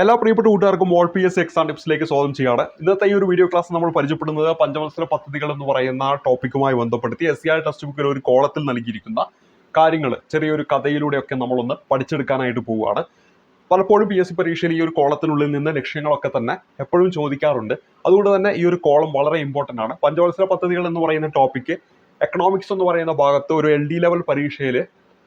എല്ലാ പ്രിയപ്പെട്ട കൂട്ടുകാർക്കും ഓൾ പി എസ് എക്സാം ടിപ്സിലേക്ക് സ്വാഗതം ചെയ്യാണ് ഇന്നത്തെ ഈ ഒരു വീഡിയോ ക്ലാസ് നമ്മൾ പരിചയപ്പെടുന്നത് പഞ്ചവത്സര പദ്ധതികൾ എന്ന് പറയുന്ന ടോപ്പിക്കുമായി ബന്ധപ്പെടുത്തി എസ് സി ആർ ടെക്സ്റ്റ് ബുക്കിൽ ഒരു കോളത്തിൽ നൽകിയിരിക്കുന്ന കാര്യങ്ങൾ ചെറിയൊരു കഥയിലൂടെയൊക്കെ നമ്മളൊന്ന് പഠിച്ചെടുക്കാനായിട്ട് പോവുകയാണ്. പലപ്പോഴും പി എസ് സി പരീക്ഷയിൽ ഈ ഒരു കോളത്തിനുള്ളിൽ നിന്ന് ലക്ഷ്യങ്ങളൊക്കെ തന്നെ എപ്പോഴും ചോദിക്കാറുണ്ട്. അതുകൊണ്ട് തന്നെ ഈ ഒരു കോളം വളരെ ഇമ്പോർട്ടന്റ് ആണ്. പഞ്ചവത്സര പദ്ധതികൾ എന്ന് പറയുന്ന ടോപ്പിക്ക് എക്കണോമിക്സ് എന്ന് പറയുന്ന ഭാഗത്ത് ഒരു എൽ ഡി ലെവൽ പരീക്ഷയിൽ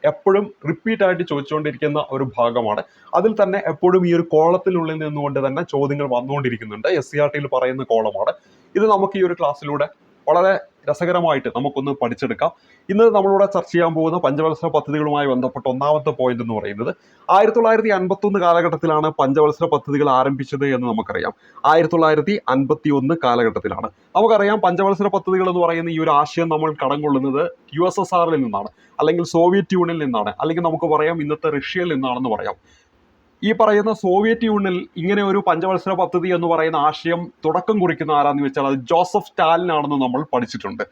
എപ്പോഴും റിപ്പീറ്റ് ആയിട്ട് ചോദിച്ചുകൊണ്ടിരിക്കുന്ന ഒരു ഭാഗമാണ്. അതിൽ തന്നെ എപ്പോഴും ഈ ഒരു കോളത്തിനുള്ളിൽ നിന്നുകൊണ്ട് തന്നെ ചോദ്യങ്ങൾ വന്നുകൊണ്ടിരിക്കുന്നുണ്ട്. എസ് സി ആർ ടിയിൽ പറയുന്ന കോളമാണ്. ഇത് നമുക്ക് ഈ ഒരു ക്ലാസ്സിലൂടെ വളരെ രസകരമായിട്ട് നമുക്കൊന്ന് പഠിച്ചെടുക്കാം. ഇന്ന് നമ്മളിവിടെ ചർച്ച ചെയ്യാൻ പോകുന്ന പഞ്ചവത്സര പദ്ധതികളുമായി ബന്ധപ്പെട്ട ഒന്നാമത്തെ പോയിന്റ് എന്ന് പറയുന്നത് ആയിരത്തി തൊള്ളായിരത്തി അൻപത്തി ഒന്ന് കാലഘട്ടത്തിലാണ് പഞ്ചവത്സര പദ്ധതികൾ ആരംഭിച്ചത് എന്ന് നമുക്കറിയാം. ആയിരത്തി തൊള്ളായിരത്തി അൻപത്തി ഒന്ന് കാലഘട്ടത്തിലാണ്. നമുക്കറിയാം പഞ്ചവത്സര പദ്ധതികൾ എന്ന് പറയുന്ന ഈ ഒരു ആശയം നമ്മൾ കടം കൊള്ളുന്നത് യു എസ് എസ് ആറിൽ നിന്നാണ്. അല്ലെങ്കിൽ സോവിയറ്റ് യൂണിയനിൽ നിന്നാണ്. അല്ലെങ്കിൽ നമുക്ക് പറയാം ഇന്നത്തെ റഷ്യയിൽ നിന്നാണെന്ന് പറയാം. ഈ പറയുന്ന സോവിയറ്റ് യൂണിയനിൽ ഇങ്ങനെ ഒരു പഞ്ചവത്സര പദ്ധതി എന്ന് പറയുന്ന ആശയം തുടക്കം കുറിക്കുന്ന ആരാന്ന് വെച്ചാൽ അത് ജോസഫ് സ്റ്റാലിൻ ആണെന്ന് നമ്മൾ പഠിച്ചിട്ടുണ്ട്.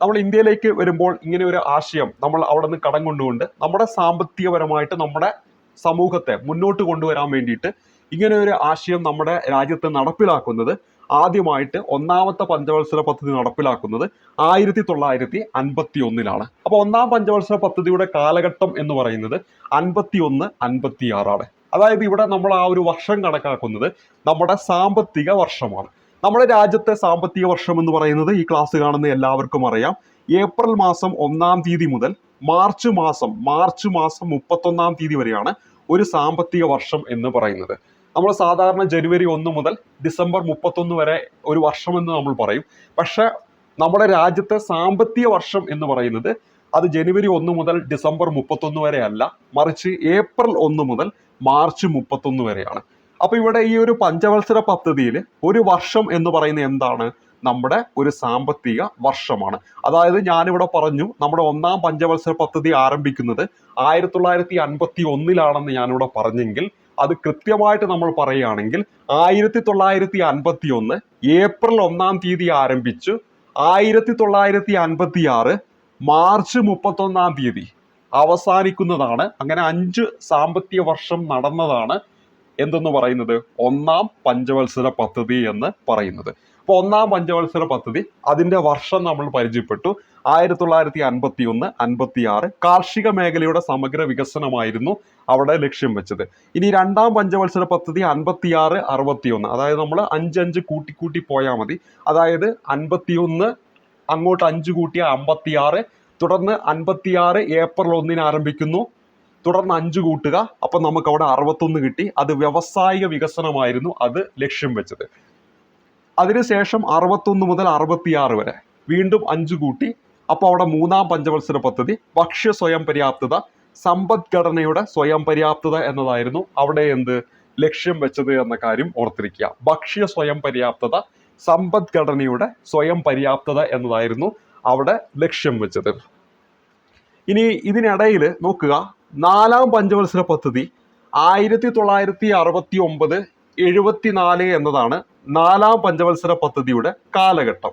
നമ്മൾ ഇന്ത്യയിലേക്ക് വരുമ്പോൾ ഇങ്ങനെ ഒരു ആശയം നമ്മൾ അവിടെ നിന്ന് കടം കൊണ്ടുകൊണ്ട് നമ്മുടെ സാമ്പത്തികപരമായിട്ട് നമ്മുടെ സമൂഹത്തെ മുന്നോട്ട് കൊണ്ടുവരാൻ വേണ്ടിയിട്ട് ഇങ്ങനെ ഒരു ആശയം നമ്മുടെ രാജ്യത്ത് നടപ്പിലാക്കുന്നത് ആദ്യമായിട്ട് ഒന്നാമത്തെ പഞ്ചവത്സര പദ്ധതി നടപ്പിലാക്കുന്നത് ആയിരത്തി തൊള്ളായിരത്തി അൻപത്തി ഒന്നിലാണ് അപ്പൊ ഒന്നാം പഞ്ചവത്സര പദ്ധതിയുടെ കാലഘട്ടം എന്ന് പറയുന്നത് അൻപത്തി ഒന്ന് അൻപത്തി ആറാണ് അതായത് ഇവിടെ നമ്മൾ ആ ഒരു വർഷം കണക്കാക്കുന്നത് നമ്മുടെ സാമ്പത്തിക വർഷമാണ്. നമ്മുടെ രാജ്യത്തെ സാമ്പത്തിക വർഷം എന്ന് പറയുന്നത് ഈ ക്ലാസ് കാണുന്ന എല്ലാവർക്കും അറിയാം. ഏപ്രിൽ മാസം ഒന്നാം തീയതി മുതൽ മാർച്ച് മാസം മാർച്ച് മാസം മുപ്പത്തൊന്നാം തീയതി വരെയാണ് ഒരു സാമ്പത്തിക വർഷം എന്ന് പറയുന്നത്. നമ്മൾ സാധാരണ ജനുവരി ഒന്ന് മുതൽ ഡിസംബർ മുപ്പത്തൊന്ന് വരെ ഒരു വർഷം എന്ന് നമ്മൾ പറയും. പക്ഷെ നമ്മുടെ രാജ്യത്തെ സാമ്പത്തിക വർഷം എന്ന് പറയുന്നത് അത് ജനുവരി ഒന്ന് മുതൽ ഡിസംബർ മുപ്പത്തൊന്ന് വരെ അല്ല. മറിച്ച് ഏപ്രിൽ ഒന്ന് മുതൽ മാർച്ച് മുപ്പത്തൊന്ന് വരെയാണ്. അപ്പോൾ ഇവിടെ ഈ ഒരു പഞ്ചവത്സര പദ്ധതിയിൽ ഒരു വർഷം എന്ന് പറയുന്നത് എന്താണ്? നമ്മുടെ ഒരു സാമ്പത്തിക വർഷമാണ്. അതായത് ഞാനിവിടെ പറഞ്ഞു നമ്മുടെ ഒന്നാം പഞ്ചവത്സര പദ്ധതി ആരംഭിക്കുന്നത് ആയിരത്തി തൊള്ളായിരത്തി അൻപത്തി ഒന്നിലാണെന്ന് ഞാനിവിടെ പറഞ്ഞെങ്കിൽ അത് കൃത്യമായിട്ട് നമ്മൾ പറയുകയാണെങ്കിൽ ആയിരത്തി തൊള്ളായിരത്തി അൻപത്തി ഒന്ന് ഏപ്രിൽ ഒന്നാം തീയതി ആരംഭിച്ചു ആയിരത്തി തൊള്ളായിരത്തി അൻപത്തി ആറ് മാർച്ച് മുപ്പത്തൊന്നാം തീയതി അവസാനിക്കുന്നതാണ്. അങ്ങനെ അഞ്ച് സാമ്പത്തിക വർഷം നടന്നതാണ് എന്തെന്ന് പറയുന്നത്? ഒന്നാം പഞ്ചവത്സര പദ്ധതി എന്ന് പറയുന്നത്. അപ്പോൾ ഒന്നാം പഞ്ചവത്സര പദ്ധതി അതിന്റെ വർഷം നമ്മൾ പരിചയപ്പെട്ടു. ആയിരത്തി തൊള്ളായിരത്തി അൻപത്തി ഒന്ന് അൻപത്തി ആറ് കാർഷിക മേഖലയുടെ സമഗ്ര വികസനമായിരുന്നു അവിടെ ലക്ഷ്യം വെച്ചത്. ഇനി രണ്ടാം പഞ്ചവത്സര പദ്ധതി അൻപത്തി ആറ് അറുപത്തി ഒന്ന് അതായത് നമ്മൾ അഞ്ചഞ്ച് കൂട്ടി കൂട്ടി പോയാൽ മതി. അതായത് അൻപത്തി ഒന്ന് അങ്ങോട്ട് അഞ്ച് കൂട്ടിയ അമ്പത്തി ആറ് തുടർന്ന് അൻപത്തിയാറ് ഏപ്രിൽ ഒന്നിന് ആരംഭിക്കുന്നു. തുടർന്ന് അഞ്ച് കൂട്ടുക. അപ്പൊ നമുക്ക് അവിടെ അറുപത്തൊന്ന് കിട്ടി. അത് വ്യവസായിക വികസനമായിരുന്നു. അത് ലക്ഷ്യം വെച്ചത്. അതിനുശേഷം അറുപത്തൊന്ന് മുതൽ അറുപത്തിയാറ് വരെ വീണ്ടും അഞ്ച് കൂട്ടി. അപ്പോൾ അവിടെ മൂന്നാം പഞ്ചവത്സര പദ്ധതി ഭക്ഷ്യ സ്വയം പര്യാപ്തത സമ്പദ്ഘടനയുടെ സ്വയം പര്യാപ്തത എന്നതായിരുന്നു അവിടെ എന്ത് ലക്ഷ്യം വെച്ചത് എന്ന കാര്യം ഓർത്തിരിക്കുക. ഭക്ഷ്യ സ്വയം പര്യാപ്തത സമ്പദ്ഘടനയുടെ സ്വയം പര്യാപ്തത എന്നതായിരുന്നു അവിടെ ലക്ഷ്യം വെച്ചത്. ഇനി ഇതിനിടയിൽ നോക്കുക. നാലാം പഞ്ചവത്സര പദ്ധതി ആയിരത്തി തൊള്ളായിരത്തി അറുപത്തി ഒമ്പത് എഴുപത്തിനാല് എന്നതാണ് നാലാം പഞ്ചവത്സര പദ്ധതിയുടെ കാലഘട്ടം.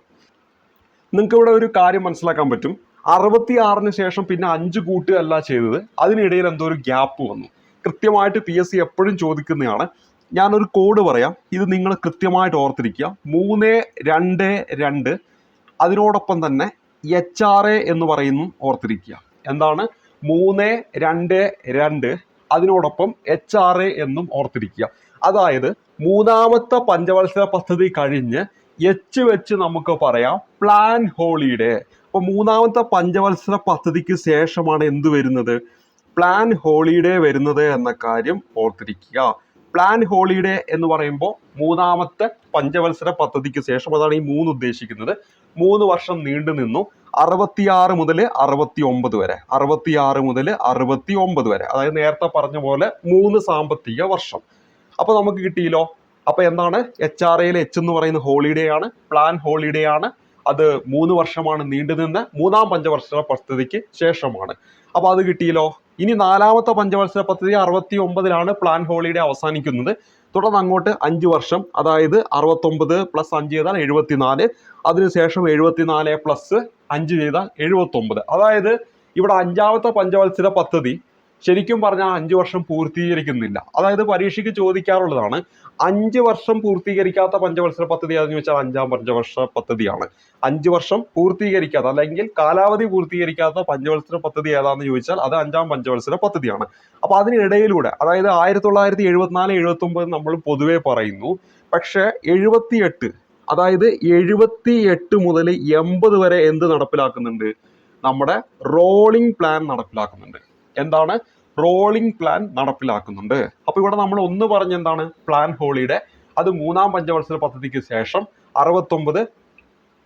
നിങ്ങൾക്ക് ഇവിടെ ഒരു കാര്യം മനസ്സിലാക്കാൻ പറ്റും. അറുപത്തി ആറിന് ശേഷം പിന്നെ അഞ്ച് കൂട്ടുകയല്ല ചെയ്തത്. അതിനിടയിൽ എന്തോ ഒരു ഗ്യാപ്പ് വന്നു. കൃത്യമായിട്ട് പി എസ് സി എപ്പോഴും ചോദിക്കുന്നതാണ്. ഞാനൊരു കോഡ് പറയാം. ഇത് നിങ്ങൾ കൃത്യമായിട്ട് ഓർത്തിരിക്കുക. മൂന്ന് രണ്ട് രണ്ട്. അതിനോടൊപ്പം തന്നെ എച്ച് ആർ എ എന്ന് പറയുന്നു ഓർത്തിരിക്കുക. എന്താണ്? മൂന്ന് രണ്ട് രണ്ട്. അതിനോടൊപ്പം എച്ച് ആർ എ എന്നും ഓർത്തിരിക്കുക. അതായത് മൂന്നാമത്തെ പഞ്ചവത്സര പദ്ധതി കഴിഞ്ഞ് എച്ച് വെച്ച് നമുക്ക് പറയാം പ്ലാൻ ഹോളിഡേ അപ്പൊ മൂന്നാമത്തെ പഞ്ചവത്സര പദ്ധതിക്ക് ശേഷമാണ് എന്ത് വരുന്നത്? പ്ലാൻ ഹോളിഡേ വരുന്നത് എന്ന കാര്യം ഓർത്തിരിക്കുക. പ്ലാൻ ഹോളിഡേ എന്ന് പറയുമ്പോൾ മൂന്നാമത്തെ പഞ്ചവത്സര പദ്ധതിക്ക് ശേഷം അതാണ് ഈ മൂന്ന് ഉദ്ദേശിക്കുന്നത്. മൂന്ന് വർഷം നീണ്ടു നിന്നു. അറുപത്തിയാറ് മുതൽ അറുപത്തി ഒമ്പത് വരെ. അറുപത്തിയാറ് മുതൽ അറുപത്തി ഒമ്പത് വരെ. അതായത് നേരത്തെ പറഞ്ഞ പോലെ മൂന്ന് സാമ്പത്തിക വർഷം. അപ്പൊ നമുക്ക് കിട്ടിയല്ലോ. അപ്പൊ എന്താണ്? എച്ച് ആർ എയിലെ എച്ച് എന്ന് പറയുന്ന ഹോളിഡേ ആണ്. പ്ലാൻ ഹോളിഡേ ആണ്. അത് മൂന്ന് വർഷമാണ് നീണ്ടു നിന്ന്. മൂന്നാം പഞ്ചവർഷ പദ്ധതിക്ക് ശേഷമാണ്. അപ്പൊ അത് കിട്ടിയല്ലോ. ഇനി നാലാമത്തെ പഞ്ചവത്സര പദ്ധതി അറുപത്തി ഒമ്പതിലാണ് പ്ലാൻ ഹോളിഡേ അവസാനിക്കുന്നത്. തുടർന്ന് അങ്ങോട്ട് അഞ്ച് വർഷം അതായത് അറുപത്തൊമ്പത് പ്ലസ് അഞ്ച് ചെയ്താൽ എഴുപത്തിനാല്. അതിനുശേഷം എഴുപത്തിനാല് പ്ലസ് അഞ്ച് ചെയ്താൽ എഴുപത്തൊമ്പത്. അതായത് ഇവിടെ അഞ്ചാമത്തെ പഞ്ചവത്സര പദ്ധതി ശരിക്കും പറഞ്ഞാൽ അഞ്ച് വർഷം പൂർത്തീകരിക്കുന്നില്ല. അതായത് പരീക്ഷയ്ക്ക് ചോദിക്കാറുള്ളതാണ് അഞ്ച് വർഷം പൂർത്തീകരിക്കാത്ത പഞ്ചവത്സര പദ്ധതി ഏതെന്ന് ചോദിച്ചാൽ അഞ്ചാം പഞ്ചവർഷ പദ്ധതിയാണ്. അഞ്ച് വർഷം പൂർത്തീകരിക്കാത്ത അല്ലെങ്കിൽ കാലാവധി പൂർത്തീകരിക്കാത്ത പഞ്ചവത്സര പദ്ധതി ഏതാണെന്ന് ചോദിച്ചാൽ അത് അഞ്ചാം പഞ്ചവത്സര പദ്ധതിയാണ്. അപ്പൊ അതിനിടയിലൂടെ അതായത് ആയിരത്തി തൊള്ളായിരത്തി എഴുപത്തിനാല് എഴുപത്തി ഒമ്പത് നമ്മൾ പൊതുവെ പറയുന്നു. പക്ഷേ എഴുപത്തിയെട്ട് അതായത് എഴുപത്തി എട്ട് മുതൽ എൺപത് വരെ എന്ത് നടപ്പിലാക്കുന്നുണ്ട്? നമ്മുടെ റോളിംഗ് പ്ലാൻ നടപ്പിലാക്കുന്നുണ്ട്. എന്താണ്? റോളിംഗ് പ്ലാൻ നടപ്പിലാക്കുന്നുണ്ട്. അപ്പൊ ഇവിടെ നമ്മൾ ഒന്ന് പറഞ്ഞ എന്താണ്? പ്ലാൻ ഹോളിയുടെ അത് മൂന്നാം പഞ്ചവത്സര പദ്ധതിക്ക് ശേഷം അറുപത്തൊമ്പത്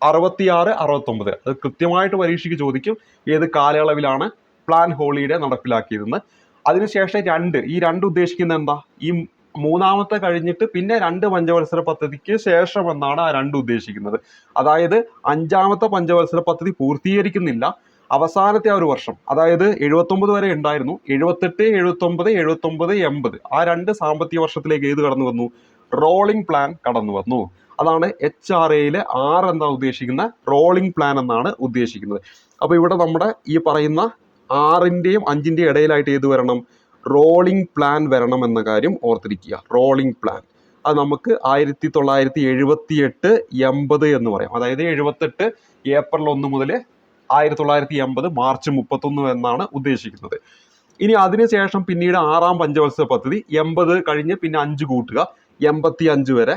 അറുപത്തിയാറ് അറുപത്തൊമ്പത്. അത് കൃത്യമായിട്ട് പരീക്ഷയ്ക്ക് ചോദിക്കും ഏത് കാലയളവിലാണ് പ്ലാൻ ഹോളിയുടെ നടപ്പിലാക്കിയതെന്ന്. അതിനുശേഷം രണ്ട്. ഈ രണ്ട് ഉദ്ദേശിക്കുന്നത് എന്താ? ഈ മൂന്നാമത്തെ കഴിഞ്ഞിട്ട് പിന്നെ രണ്ട് പഞ്ചവത്സര പദ്ധതിക്ക് ശേഷം എന്നാണ് ആ രണ്ട് ഉദ്ദേശിക്കുന്നത്. അതായത് അഞ്ചാമത്തെ പഞ്ചവത്സര പദ്ധതി പൂർത്തീകരിക്കുന്നില്ല. അവസാനത്തെ ആ ഒരു വർഷം അതായത് എഴുപത്തൊമ്പത് വരെ ഉണ്ടായിരുന്നു. എഴുപത്തെട്ട് എഴുപത്തൊമ്പത് എഴുപത്തൊമ്പത് എൺപത്. ആ രണ്ട് സാമ്പത്തിക വർഷത്തിലേക്ക് ഏത് കടന്നു വന്നു? റോളിംഗ് പ്ലാൻ കടന്നു വന്നു. അതാണ് എച്ച് ആർ എയിലെ ആർ എന്താ ഉദ്ദേശിക്കുന്ന? റോളിംഗ് പ്ലാൻ എന്നാണ് ഉദ്ദേശിക്കുന്നത്. അപ്പോൾ ഇവിടെ നമ്മുടെ ഈ പറയുന്ന ആറിന്റെയും അഞ്ചിന്റെയും ഇടയിലായിട്ട് ഏത് വരണം? റോളിംഗ് പ്ലാൻ വരണം എന്ന കാര്യം ഓർത്തിരിക്കുക. റോളിംഗ് പ്ലാൻ അത് നമുക്ക് ആയിരത്തി തൊള്ളായിരത്തി എഴുപത്തി എട്ട് എൺപത് എന്ന് പറയാം. അതായത് എഴുപത്തെട്ട് ഏപ്രിൽ ഒന്ന് മുതൽ ആയിരത്തി തൊള്ളായിരത്തി എൺപത് മാർച്ച് മുപ്പത്തൊന്ന് എന്നാണ് ഉദ്ദേശിക്കുന്നത്. ഇനി അതിനുശേഷം പിന്നീട് ആറാം പഞ്ചവത്സര പദ്ധതി എൺപത് കഴിഞ്ഞ് പിന്നെ അഞ്ച് കൂട്ടുക എൺപത്തി അഞ്ച് വരെ.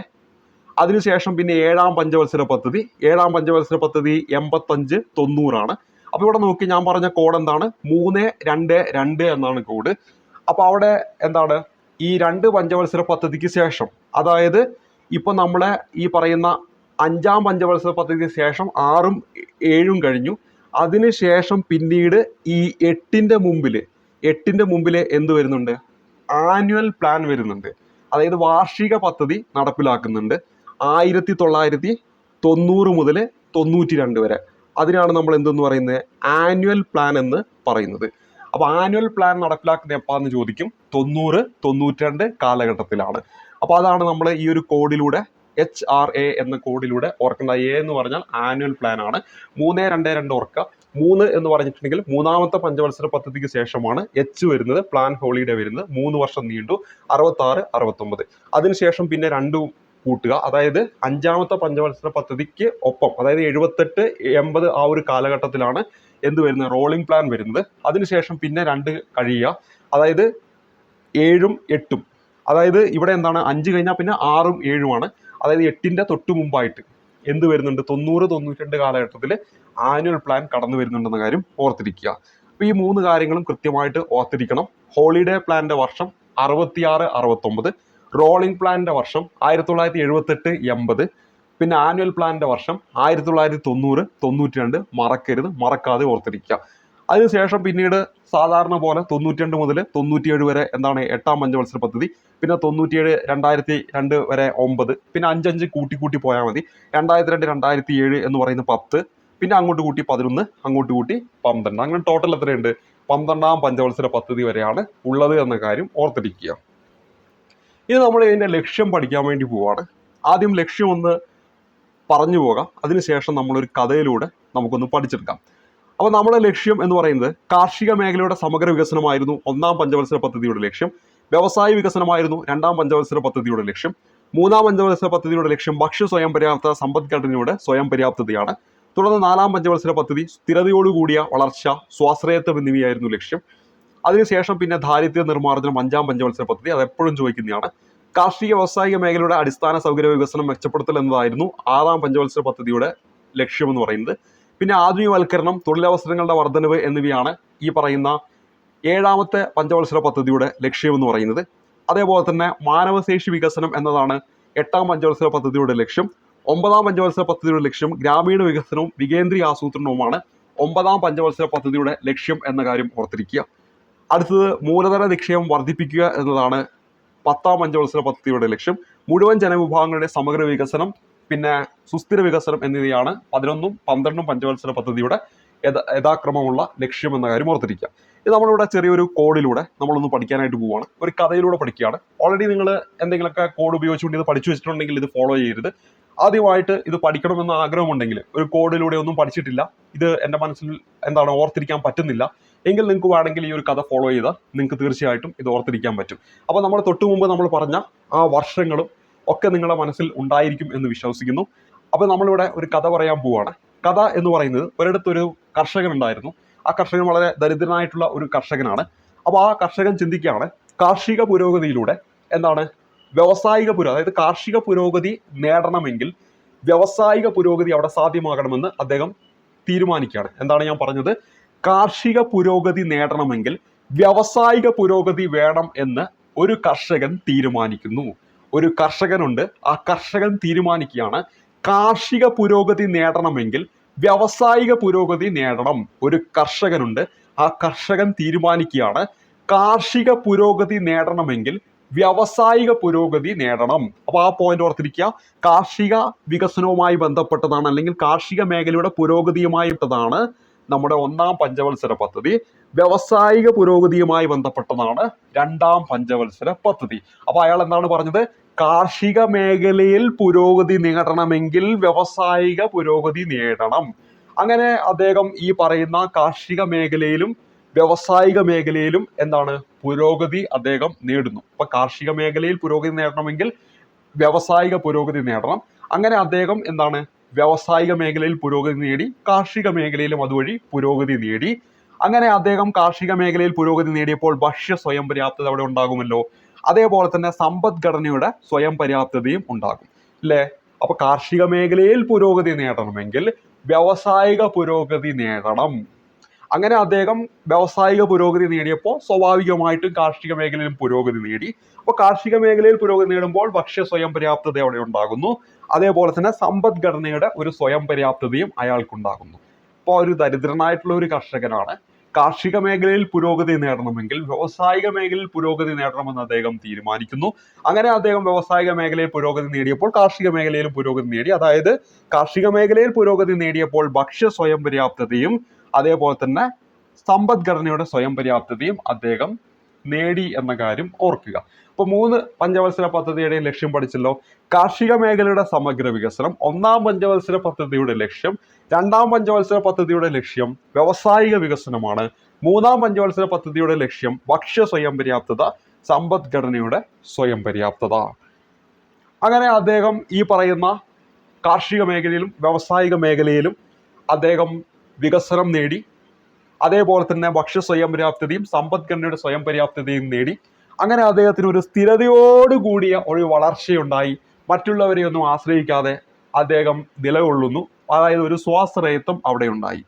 അതിനുശേഷം പിന്നെ ഏഴാം പഞ്ചവത്സര പദ്ധതി ഏഴാം പഞ്ചവത്സര പദ്ധതി എൺപത്തഞ്ച് തൊണ്ണൂറാണ്. അപ്പോൾ ഇവിടെ നോക്കി ഞാൻ പറഞ്ഞ കോഡ് എന്താണ്? മൂന്ന് രണ്ട് രണ്ട് എന്നാണ് കോഡ് അപ്പോൾ അവിടെ എന്താണ്? ഈ രണ്ട് പഞ്ചവത്സര പദ്ധതിക്ക് ശേഷം അതായത് ഇപ്പൊ നമ്മളെ ഈ പറയുന്ന അഞ്ചാം പഞ്ചവത്സര പദ്ധതിക്ക് ശേഷം ആറും ഏഴും കഴിഞ്ഞു. അതിനുശേഷം പിന്നീട് ഈ എട്ടിന്റെ മുമ്പിൽ എട്ടിന്റെ മുമ്പിൽ എന്ത് വരുന്നുണ്ട്? ആനുവൽ പ്ലാൻ വരുന്നുണ്ട്. അതായത് വാർഷിക പദ്ധതി നടപ്പിലാക്കുന്നുണ്ട്. ആയിരത്തി തൊള്ളായിരത്തി തൊണ്ണൂറ് മുതൽ തൊണ്ണൂറ്റി രണ്ട് വരെ. അതിനാണ് നമ്മൾ എന്തെന്ന് പറയുന്നത്? ആനുവൽ പ്ലാൻ എന്ന് പറയുന്നത്. അപ്പോൾ ആനുവൽ പ്ലാൻ നടപ്പിലാക്കുന്ന എപ്പാന്ന് ചോദിക്കും? തൊണ്ണൂറ് തൊണ്ണൂറ്റി രണ്ട് കാലഘട്ടത്തിലാണ്. അപ്പോൾ അതാണ് നമ്മൾ ഈ ഒരു കോഡിലൂടെ എച്ച് ആർ എ എന്ന കോഡിലൂടെ ഓർക്കേണ്ട എ എന്ന് പറഞ്ഞാൽ ആനുവൽ പ്ലാൻ ആണ്. മൂന്ന് രണ്ട് രണ്ട് ഓർക്കുക. മൂന്ന് എന്ന് പറഞ്ഞിട്ടുണ്ടെങ്കിൽ മൂന്നാമത്തെ പഞ്ചവത്സര പദ്ധതിക്ക് ശേഷമാണ് എച്ച് വരുന്നത് പ്ലാൻ ഹോളിഡേ വരുന്നത്. മൂന്ന് വർഷം നീണ്ടു അറുപത്തി ആറ് അറുപത്തൊമ്പത്. അതിനുശേഷം പിന്നെ രണ്ടു കൂട്ടുക. അതായത് അഞ്ചാമത്തെ പഞ്ചവത്സര പദ്ധതിക്ക് ഒപ്പം അതായത് എഴുപത്തെട്ട് എൺപത് ആ ഒരു കാലഘട്ടത്തിലാണ് എന്ത് വരുന്നത്? റോളിംഗ് പ്ലാൻ വരുന്നത്. അതിനുശേഷം പിന്നെ രണ്ട് കഴിയുക. അതായത് ഏഴും എട്ടും. അതായത് ഇവിടെ എന്താണ്? അഞ്ച് കഴിഞ്ഞാൽ പിന്നെ ആറും ഏഴുമാണ്. അതായത് എട്ടിന്റെ തൊട്ട് മുമ്പായിട്ട് എന്ത് വരുന്നുണ്ട്? തൊണ്ണൂറ് തൊണ്ണൂറ്റി രണ്ട് കാലഘട്ടത്തിൽ ആനുവൽ പ്ലാൻ കടന്നു വരുന്നുണ്ടെന്ന കാര്യം ഓർത്തിരിക്കുക. അപ്പോൾ ഈ മൂന്ന് കാര്യങ്ങളും കൃത്യമായിട്ട് ഓർത്തിരിക്കണം. ഹോളിഡേ പ്ലാന്റെ വർഷം അറുപത്തിയാറ് അറുപത്തൊമ്പത്. റോളിംഗ് പ്ലാന്റെ വർഷം ആയിരത്തി തൊള്ളായിരത്തി എഴുപത്തെട്ട് എൺപത്. പിന്നെ ആനുവൽ പ്ലാന്റെ വർഷം ആയിരത്തി തൊള്ളായിരത്തി തൊണ്ണൂറ് തൊണ്ണൂറ്റി രണ്ട് മറക്കരുത് മറക്കാതെ ഓർത്തിരിക്കുക. അതിനുശേഷം പിന്നീട് സാധാരണ പോലെ തൊണ്ണൂറ്റി രണ്ട് മുതൽ തൊണ്ണൂറ്റിയേഴ് വരെ എന്താണ് എട്ടാം പഞ്ചവത്സര പദ്ധതി പിന്നെ തൊണ്ണൂറ്റിയേഴ് രണ്ടായിരത്തി രണ്ട് വരെ ഒമ്പത് പിന്നെ അഞ്ചഞ്ച് കൂട്ടി കൂട്ടി പോയാൽ മതി. രണ്ടായിരത്തി രണ്ട് രണ്ടായിരത്തി ഏഴ് എന്ന് പറയുന്ന പത്ത് പിന്നെ അങ്ങോട്ട് കൂട്ടി പതിനൊന്ന് അങ്ങോട്ട് കൂട്ടി പന്ത്രണ്ട്. അങ്ങനെ ടോട്ടൽ എത്രയുണ്ട്? പന്ത്രണ്ടാം പഞ്ചവത്സര പദ്ധതി വരെയാണ് ഉള്ളത് എന്ന കാര്യം ഓർത്തിരിക്കുക. ഇനി നമ്മൾ ഇതിന്റെ ലക്ഷ്യം പഠിക്കാൻ വേണ്ടി പോവാണ്. ആദ്യം ലക്ഷ്യം ഒന്ന് പറഞ്ഞു പോകാം. അതിനുശേഷം നമ്മളൊരു കഥയിലൂടെ നമുക്കൊന്ന് പഠിച്ചെടുക്കാം. അപ്പോൾ നമ്മുടെ ലക്ഷ്യം എന്ന് പറയുന്നത് കാർഷിക മേഖലയുടെ സമഗ്ര വികസനമായിരുന്നു ഒന്നാം പഞ്ചവത്സര പദ്ധതിയുടെ ലക്ഷ്യം. വ്യവസായ വികസനമായിരുന്നു രണ്ടാം പഞ്ചവത്സര പദ്ധതിയുടെ ലക്ഷ്യം. മൂന്നാം പഞ്ചവത്സര പദ്ധതിയുടെ ലക്ഷ്യം ഭക്ഷ്യ സ്വയം പര്യാപ്ത സമ്പദ്ഘടനയുടെ സ്വയം പര്യാപ്തതയാണ്. തുടർന്ന് നാലാം പഞ്ചവത്സര പദ്ധതി സ്ഥിരതയോടുകൂടിയ വളർച്ച സ്വാശ്രയത്വം എന്നിവയായിരുന്നു ലക്ഷ്യം. അതിനുശേഷം പിന്നെ ദാരിദ്ര്യ നിർമ്മാർജനം അഞ്ചാം പഞ്ചവത്സര പദ്ധതി അത് എപ്പോഴും ചോദിക്കുന്നതാണ്. കാർഷിക വ്യവസായിക മേഖലയുടെ അടിസ്ഥാന സൗകര്യ വികസനം മെച്ചപ്പെടുത്തൽ എന്നതായിരുന്നു ആറാം പഞ്ചവത്സര പദ്ധതിയുടെ ലക്ഷ്യം എന്ന് പറയുന്നത്. പിന്നെ ആധുനികവൽക്കരണം തൊഴിലവസരങ്ങളുടെ വർധനവ് എന്നിവയാണ് ഈ പറയുന്ന ഏഴാമത്തെ പഞ്ചവത്സര പദ്ധതിയുടെ ലക്ഷ്യം എന്ന് പറയുന്നത്. അതേപോലെ തന്നെ മാനവശേഷി വികസനം എന്നതാണ് എട്ടാം പഞ്ചവത്സര പദ്ധതിയുടെ ലക്ഷ്യം. ഒമ്പതാം പഞ്ചവത്സര പദ്ധതിയുടെ ലക്ഷ്യം ഗ്രാമീണ വികസനവും വികേന്ദ്രീയ ആസൂത്രണവുമാണ്. ഒമ്പതാം പഞ്ചവത്സര പദ്ധതിയുടെ ലക്ഷ്യം എന്ന കാര്യം ഓർത്തിരിക്കുക. അടുത്തത് മൂലധന നിക്ഷേപം വർദ്ധിപ്പിക്കുക എന്നതാണ് പത്താം പഞ്ചവത്സര പദ്ധതിയുടെ ലക്ഷ്യം. മുഴുവൻ ജനവിഭാഗങ്ങളുടെ സമഗ്ര വികസനം പിന്നെ സുസ്ഥിര വികസനം എന്നിവയാണ് പതിനൊന്നും പന്ത്രണ്ടും പഞ്ചവത്സര പദ്ധതിയുടെ യഥ യഥാക്രമമുള്ള ലക്ഷ്യം എന്ന കാര്യം ഓർത്തിരിക്കുക. ഇത് നമ്മളിവിടെ ചെറിയൊരു കോഡിലൂടെ നമ്മളൊന്ന് പഠിക്കാനായിട്ട് പോവുകയാണ് ഒരു കഥയിലൂടെ പഠിക്കുകയാണ്. ഓൾറെഡി നിങ്ങൾ എന്തെങ്കിലുമൊക്കെ കോഡ് ഉപയോഗിച്ചുകൊണ്ട് ഇത് പഠിച്ചു വെച്ചിട്ടുണ്ടെങ്കിൽ ഇത് ഫോളോ ചെയ്യരുത്. ആദ്യമായിട്ട് ഇത് പഠിക്കണമെന്ന് ആഗ്രഹമുണ്ടെങ്കിൽ ഒരു കോഡിലൂടെ ഒന്നും പഠിച്ചിട്ടില്ല. ഇത് എന്റെ മനസ്സിൽ എന്താണ് ഓർത്തിരിക്കാൻ പറ്റുന്നില്ല. എങ്കിൽ നിങ്ങൾക്ക് വേണമെങ്കിൽ ഈ ഒരു കഥ ഫോളോ ചെയ്താൽ നിങ്ങൾക്ക് തീർച്ചയായിട്ടും ഇത് ഓർത്തിരിക്കാൻ പറ്റും. അപ്പോൾ നമ്മൾ തൊട്ടു മുമ്പ് നമ്മൾ പറഞ്ഞ ആ വർഷങ്ങളും ഒക്കെ നിങ്ങളുടെ മനസ്സിൽ ഉണ്ടായിരിക്കും എന്ന് വിശ്വസിക്കുന്നു. അപ്പോൾ നമ്മളിവിടെ ഒരു കഥ പറയാൻ പോവുകയാണ് കഥ എന്ന് പറയുന്നത് ഒരിടത്തൊരു കർഷകൻ ഉണ്ടായിരുന്നു. ആ കർഷകൻ വളരെ ദരിദ്രനായിട്ടുള്ള ഒരു കർഷകനാണ്. അപ്പോൾ ആ കർഷകൻ ചിന്തിക്കുകയാണ് കാർഷിക പുരോഗതിയിലൂടെ എന്താണ് വ്യവസായിക പുരോഗതി അതായത് കാർഷിക പുരോഗതി നേടണമെങ്കിൽ വ്യവസായിക പുരോഗതി അവിടെ സാധ്യമാകണമെന്ന് അദ്ദേഹം തീരുമാനിക്കുകയാണ്. എന്താണ് ഞാൻ പറഞ്ഞത്? കാർഷിക പുരോഗതി നേടണമെങ്കിൽ വ്യവസായിക പുരോഗതി വേണം എന്ന് ഒരു കർഷകൻ തീരുമാനിക്കുന്നു. ഒരു കർഷകനുണ്ട്. ആ കർഷകൻ തീരുമാനിക്കുകയാണ് കാർഷിക പുരോഗതി നേടണമെങ്കിൽ വ്യാവസായിക പുരോഗതി നേടണം. ഒരു കർഷകനുണ്ട്. ആ കർഷകൻ തീരുമാനിക്കുകയാണ് കാർഷിക പുരോഗതി നേടണമെങ്കിൽ വ്യാവസായിക പുരോഗതി നേടണം. അപ്പോൾ ആ പോയിന്റ് ഓർത്തിരിക്കുക കാർഷിക വികസനവുമായി ബന്ധപ്പെട്ടതാണ് അല്ലെങ്കിൽ കാർഷിക മേഖലയുടെ പുരോഗതിയുമായിട്ടതാണ് നമ്മുടെ ഒന്നാം പഞ്ചവത്സര പദ്ധതി. വ്യാവസായിക പുരോഗതിയുമായി ബന്ധപ്പെട്ടതാണ് രണ്ടാം പഞ്ചവത്സര പദ്ധതി. അപ്പോൾ അയാൾ എന്താണ് പറഞ്ഞത്? കാർഷിക മേഖലയിൽ പുരോഗതി നേടണമെങ്കിൽ വ്യവസായിക പുരോഗതി നേടണം. അങ്ങനെ അദ്ദേഹം ഈ പറയുന്ന കാർഷിക മേഖലയിലും വ്യവസായിക മേഖലയിലും എന്താണ്? പുരോഗതി അദ്ദേഹം നേടുന്നു. അപ്പൊ കാർഷിക മേഖലയിൽ പുരോഗതി നേടണമെങ്കിൽ വ്യവസായിക പുരോഗതി നേടണം. അങ്ങനെ അദ്ദേഹം എന്താണ്? വ്യവസായിക മേഖലയിൽ പുരോഗതി നേടി കാർഷിക മേഖലയിലും അതുവഴി പുരോഗതി നേടി. അങ്ങനെ അദ്ദേഹം കാർഷിക മേഖലയിൽ പുരോഗതി നേടിയപ്പോൾ ഭക്ഷ്യ സ്വയം പര്യാപ്തത അവിടെ ഉണ്ടാകുമല്ലോ. അതേപോലെ തന്നെ സമ്പദ്ഘടനയുടെ സ്വയം പര്യാപ്തതയും ഉണ്ടാകും. അല്ലേ അപ്പൊ കാർഷിക മേഖലയിൽ പുരോഗതി നേടണമെങ്കിൽ വ്യാവസായിക പുരോഗതി നേടണം. അങ്ങനെ അദ്ദേഹം വ്യാവസായിക പുരോഗതി നേടിയപ്പോൾ സ്വാഭാവികമായിട്ടും കാർഷിക മേഖലയിലും പുരോഗതി നേടി. അപ്പോൾ കാർഷിക മേഖലയിൽ പുരോഗതി നേടുമ്പോൾ ഭക്ഷ്യ സ്വയം പര്യാപ്തത അവിടെ ഉണ്ടാകുന്നു. അതേപോലെ തന്നെ സമ്പദ്ഘടനയുടെ ഒരു സ്വയം പര്യാപ്തതയും അയാൾക്കുണ്ടാകുന്നു. അപ്പോൾ ഒരു ദരിദ്രനായിട്ടുള്ള ഒരു കർഷകനാണ്. കാർഷിക മേഖലയിൽ പുരോഗതി നേടണമെങ്കിൽ വ്യവസായിക മേഖലയിൽ പുരോഗതി നേടണമെന്ന് അദ്ദേഹം തീരുമാനിക്കുന്നു. അങ്ങനെ അദ്ദേഹം വ്യവസായിക മേഖലയിൽ പുരോഗതി നേടിയപ്പോൾ കാർഷിക മേഖലയിലും പുരോഗതി നേടി. അതായത് കാർഷിക മേഖലയിൽ പുരോഗതി നേടിയപ്പോൾ ഭക്ഷ്യ സ്വയം പര്യാപ്തതയും അതേപോലെ തന്നെ സമ്പദ്ഘടനയുടെ സ്വയം പര്യാപ്തതയും അദ്ദേഹം നേടി എന്ന കാര്യം ഓർക്കുക. ഇപ്പൊ മൂന്ന് പഞ്ചവത്സര പദ്ധതിയുടെ ലക്ഷ്യം പഠിച്ചല്ലോ. കാർഷിക മേഖലയുടെ സമഗ്ര വികസനം. ഒന്നാം പഞ്ചവത്സര പദ്ധതിയുടെ ലക്ഷ്യം രണ്ടാം പഞ്ചവത്സര പദ്ധതിയുടെ ലക്ഷ്യം വ്യവസായിക വികസനമാണ്. മൂന്നാം പഞ്ചവത്സര പദ്ധതിയുടെ ലക്ഷ്യം ഭക്ഷ്യ സ്വയം പര്യാപ്തത സമ്പദ്ഘടനയുടെ സ്വയം പര്യാപ്തത. അങ്ങനെ അദ്ദേഹം ഈ പറയുന്ന കാർഷിക മേഖലയിലും വ്യാവസായിക മേഖലയിലും അദ്ദേഹം വികസനം നേടി. അതേപോലെ തന്നെ ഭക്ഷ്യ സ്വയം പര്യാപ്തതയും സമ്പദ്ഘടനയുടെ സ്വയം പര്യാപ്തതയും നേടി. അങ്ങനെ അദ്ദേഹത്തിന് ഒരു സ്ഥിരതയോടുകൂടിയ ഒരു വളർച്ചയുണ്ടായി. മറ്റുള്ളവരെ ഒന്നും ആശ്രയിക്കാതെ അദ്ദേഹം നിലകൊള്ളുന്നു. അതായത് ഒരു സ്വാശ്രയത്വം അവിടെ ഉണ്ടായി.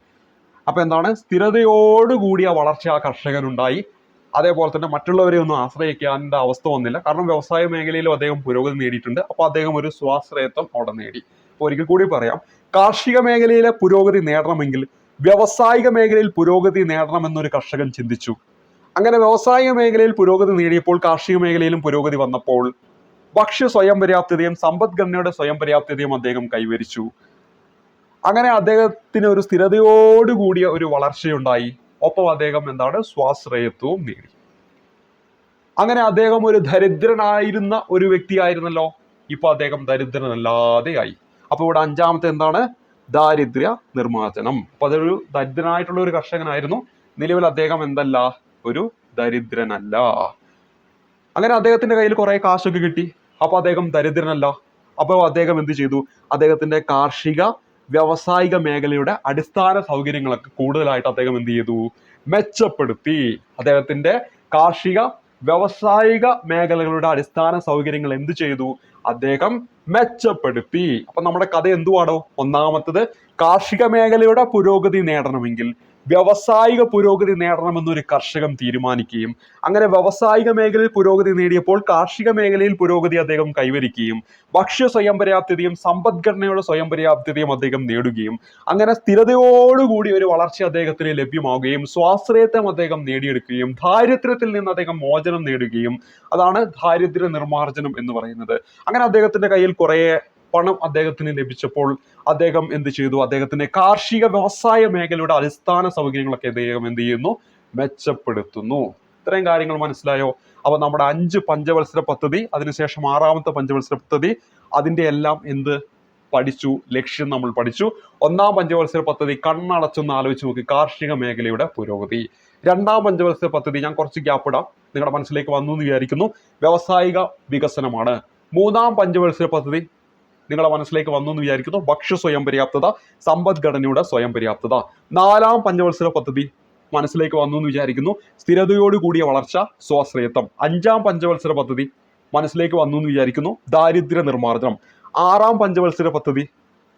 അപ്പോൾ എന്താണ്? സ്ഥിരതയോടുകൂടിയ വളർച്ച ആ കർഷകനുണ്ടായി. അതേപോലെ തന്നെ മറ്റുള്ളവരെ ഒന്നും ആശ്രയിക്കേണ്ട അവസ്ഥ വന്നില്ല. കാരണം വ്യവസായ മേഖലയിലും അദ്ദേഹം പുരോഗതി നേടിയിട്ടുണ്ട്. അപ്പോൾ അദ്ദേഹം ഒരു സ്വാശ്രയത്വം അവിടെ നേടി. അപ്പോൾ ഒരിക്കൽ കൂടി പറയാം. കാർഷിക മേഖലയിലെ പുരോഗതി നേടണമെങ്കിൽ വ്യവസായിക മേഖലയിൽ പുരോഗതി നേടണമെന്നൊരു കർഷകൻ ചിന്തിച്ചു. അങ്ങനെ വ്യവസായിക മേഖലയിൽ പുരോഗതി നേടിയപ്പോൾ കാർഷിക മേഖലയിലും പുരോഗതി വന്നപ്പോൾ ഭക്ഷ്യ സ്വയം പര്യാപ്തതയും സമ്പദ്ഘടനയുടെ സ്വയം പര്യാപ്തതയും അദ്ദേഹം കൈവരിച്ചു. അങ്ങനെ അദ്ദേഹത്തിന് ഒരു സ്ഥിരതയോടുകൂടിയ ഒരു വളർച്ചയുണ്ടായി. ഒപ്പം അദ്ദേഹം എന്താണ്? സ്വാശ്രയത്വവും നേടി. അങ്ങനെ അദ്ദേഹം ഒരു ദരിദ്രനായിരുന്ന ഒരു വ്യക്തിയായിരുന്നല്ലോ. ഇപ്പൊ അദ്ദേഹം ദരിദ്രനല്ലാതെ ആയി അപ്പൊ ഇവിടെ അഞ്ചാമത്തെ എന്താണ്? ദാരിദ്ര്യ നിർമ്മാർജനം. അപ്പൊ അതൊരു ദരിദ്രനായിട്ടുള്ള ഒരു കർഷകനായിരുന്നു. നിലവിൽ അദ്ദേഹം എന്തല്ല? ഒരു ദരിദ്രനല്ല. അങ്ങനെ അദ്ദേഹത്തിന്റെ കയ്യിൽ കുറെ കാശൊക്കെ കിട്ടി. അപ്പൊ അദ്ദേഹം ദരിദ്രനല്ല. അപ്പോൾ അദ്ദേഹം എന്ത് ചെയ്തു? അദ്ദേഹത്തിന്റെ കാർഷിക വ്യാവസായിക മേഖലയുടെ അടിസ്ഥാന സൗകര്യങ്ങളൊക്കെ കൂടുതലായിട്ട് അദ്ദേഹം എന്ത് ചെയ്തു? മെച്ചപ്പെടുത്തി. അദ്ദേഹത്തിന്റെ കാർഷിക വ്യാവസായിക മേഖലകളുടെ അടിസ്ഥാന സൗകര്യങ്ങൾ എന്ത് ചെയ്തു? അദ്ദേഹം മെച്ചപ്പെടുത്തി. അപ്പൊ നമ്മുടെ കഥ എന്തുവാണോ ഒന്നാമത്തത് കാർഷിക മേഖലയുടെ പുരോഗതി നേടണമെങ്കിൽ വ്യാവസായിക പുരോഗതി നേടണമെന്നൊരു കർഷകൻ തീരുമാനിക്കുകയും അങ്ങനെ വ്യവസായിക മേഖലയിൽ പുരോഗതി നേടിയപ്പോൾ കാർഷിക മേഖലയിൽ പുരോഗതി അദ്ദേഹം കൈവരിക്കുകയും ഭക്ഷ്യ സ്വയം പര്യാപ്തതയും സമ്പദ്ഘടനയുടെ സ്വയം പര്യാപ്തതയും അദ്ദേഹം നേടുകയും അങ്ങനെ സ്ഥിരതയോടുകൂടി ഒരു വളർച്ച അദ്ദേഹത്തിന് ലഭ്യമാവുകയും സ്വാശ്രയത്വം അദ്ദേഹം നേടിയെടുക്കുകയും ദാരിദ്ര്യത്തിൽ നിന്ന് അദ്ദേഹം മോചനം നേടുകയും അതാണ് ദാരിദ്ര്യ നിർമ്മാർജനം എന്ന് പറയുന്നത്. അങ്ങനെ അദ്ദേഹത്തിന്റെ കയ്യിൽ കുറെ പണം അദ്ദേഹത്തിന് ലഭിച്ചപ്പോൾ അദ്ദേഹം എന്ത് ചെയ്തു? അദ്ദേഹത്തിന്റെ കാർഷിക വ്യവസായ മേഖലയുടെ അടിസ്ഥാന സൗകര്യങ്ങളൊക്കെ അദ്ദേഹം എന്ത് ചെയ്യുന്നു? മെച്ചപ്പെടുത്തുന്നു. ഇത്രയും കാര്യങ്ങൾ മനസ്സിലായോ? അപ്പൊ നമ്മുടെ അഞ്ച് പഞ്ചവത്സര പദ്ധതി അതിനുശേഷം ആറാമത്തെ പഞ്ചവത്സര പദ്ധതി അതിന്റെ എല്ലാം എന്ത്? പഠിച്ചു ലക്ഷ്യം നമ്മൾ പഠിച്ചു. ഒന്നാം പഞ്ചവത്സര പദ്ധതി കണ്ണടച്ചൊന്ന് ആലോചിച്ച് നോക്കി കാർഷിക മേഖലയുടെ പുരോഗതി. രണ്ടാം പഞ്ചവത്സര പദ്ധതി ഞാൻ കുറച്ച് ഗ്യാപ്പ് ഇടാം. നിങ്ങളുടെ മനസ്സിലേക്ക് വന്നു എന്ന് വിചാരിക്കുന്നു. വ്യാവസായിക വികസനമാണ്. മൂന്നാം പഞ്ചവത്സര പദ്ധതി നിങ്ങളുടെ മനസ്സിലേക്ക് വന്നു എന്ന് വിചാരിക്കുന്നു. ഭക്ഷ്യ സ്വയം പര്യാപ്തത സമ്പദ്ഘടനയുടെ സ്വയം പര്യാപ്തത. നാലാം പഞ്ചവത്സര പദ്ധതി മനസ്സിലേക്ക് വന്നു എന്ന് വിചാരിക്കുന്നു. സ്ഥിരതയോട് കൂടിയ വളർച്ച സ്വാശ്രയത്വം. അഞ്ചാം പഞ്ചവത്സര പദ്ധതി മനസ്സിലേക്ക് വന്നു എന്ന് വിചാരിക്കുന്നു. ദാരിദ്ര്യ നിർമ്മാർജനം. ആറാം പഞ്ചവത്സര പദ്ധതി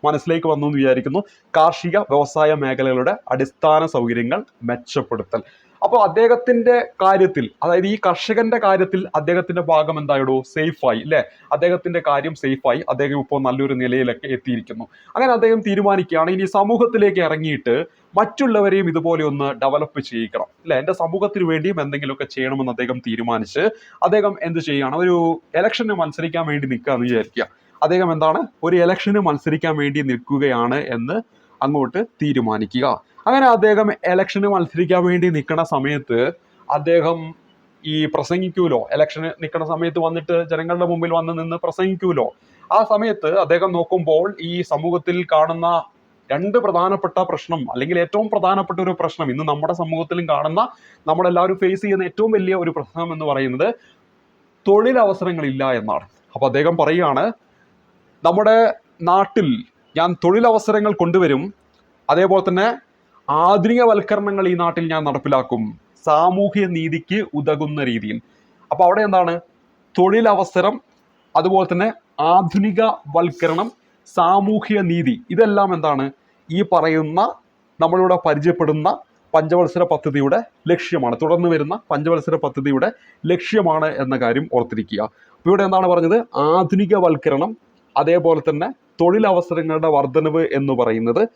മനസ്സിലേക്ക് വന്നു എന്ന് വിചാരിക്കുന്നു. കാർഷിക വ്യവസായ മേഖലകളുടെ അടിസ്ഥാന സൗകര്യങ്ങൾ മെച്ചപ്പെടുത്തൽ. അപ്പോൾ അദ്ദേഹത്തിന്റെ കാര്യത്തിൽ അതായത് ഈ കർഷകന്റെ കാര്യത്തിൽ അദ്ദേഹത്തിന്റെ ഭാഗം എന്തായിടൂ? സേഫായി ല്ലേ അദ്ദേഹത്തിന്റെ കാര്യം സേഫായി അദ്ദേഹം ഇപ്പോൾ നല്ലൊരു നിലയിലൊക്കെ എത്തിയിരിക്കുന്നു. അങ്ങനെ അദ്ദേഹം തീരുമാനിക്കുകയാണ്. ഇനി സമൂഹത്തിലേക്ക് ഇറങ്ങിയിട്ട് മറ്റുള്ളവരെയും ഇതുപോലെ ഒന്ന് ഡെവലപ്പ് ചെയ്യിക്കണം അല്ലെ? എന്റെ സമൂഹത്തിന് വേണ്ടിയും എന്തെങ്കിലുമൊക്കെ ചെയ്യണമെന്ന് അദ്ദേഹം തീരുമാനിച്ച് അദ്ദേഹം എന്ത് ചെയ്യുകയാണ്? ഒരു ഇലക്ഷന് മത്സരിക്കാൻ വേണ്ടി നിൽക്കുക എന്ന് വിചാരിക്കുക. അദ്ദേഹം എന്താണ്? ഒരു ഇലക്ഷന് മത്സരിക്കാൻ വേണ്ടി നിൽക്കുകയാണ് എന്ന് അങ്ങോട്ട് തീരുമാനിക്കുക. അങ്ങനെ അദ്ദേഹം ഇലക്ഷന് മത്സരിക്കാൻ വേണ്ടി നിൽക്കുന്ന സമയത്ത് അദ്ദേഹം ഈ പ്രസംഗിക്കൂലോ? ഇലക്ഷന് നിൽക്കുന്ന സമയത്ത് വന്നിട്ട് ജനങ്ങളുടെ മുമ്പിൽ വന്ന് നിന്ന് പ്രസംഗിക്കൂലോ? ആ സമയത്ത് അദ്ദേഹം നോക്കുമ്പോൾ ഈ സമൂഹത്തിൽ കാണുന്ന രണ്ട് പ്രധാനപ്പെട്ട പ്രശ്നം അല്ലെങ്കിൽ ഏറ്റവും പ്രധാനപ്പെട്ട ഒരു പ്രശ്നം ഇന്ന് നമ്മുടെ സമൂഹത്തിലും കാണുന്ന നമ്മളെല്ലാവരും ഫേസ് ചെയ്യുന്ന ഏറ്റവും വലിയ ഒരു പ്രശ്നം എന്ന് പറയുന്നത് തൊഴിലവസരങ്ങളില്ല എന്നാണ്. അപ്പോൾ അദ്ദേഹം പറയുകയാണ് നമ്മുടെ നാട്ടിൽ ഞാൻ തൊഴിലവസരങ്ങൾ കൊണ്ടുവരും. അതേപോലെ തന്നെ ആധുനികവൽക്കരണങ്ങൾ ഈ നാട്ടിൽ ഞാൻ നടപ്പിലാക്കും. സാമൂഹ്യ നീതിക്ക് ഉതകുന്ന രീതിയിൽ. അപ്പോൾ അവിടെ എന്താണ്? തൊഴിലവസരം അതുപോലെ തന്നെ ആധുനിക വൽക്കരണം സാമൂഹ്യ നീതി. ഇതെല്ലാം എന്താണ്? ഈ പറയുന്ന നമ്മളിവിടെ പരിചയപ്പെടുന്ന പഞ്ചവത്സര പദ്ധതിയുടെ ലക്ഷ്യമാണ്. തുടർന്ന് വരുന്ന പഞ്ചവത്സര പദ്ധതിയുടെ ലക്ഷ്യമാണ് എന്ന കാര്യം ഓർത്തിരിക്കുക. അപ്പോൾ ഇവിടെ എന്താണ് പറഞ്ഞത്? ആധുനികവൽക്കരണം അതേപോലെ തന്നെ തൊഴിലവസരങ്ങളുടെ വർധനവ് എന്ന് പറയുന്നത്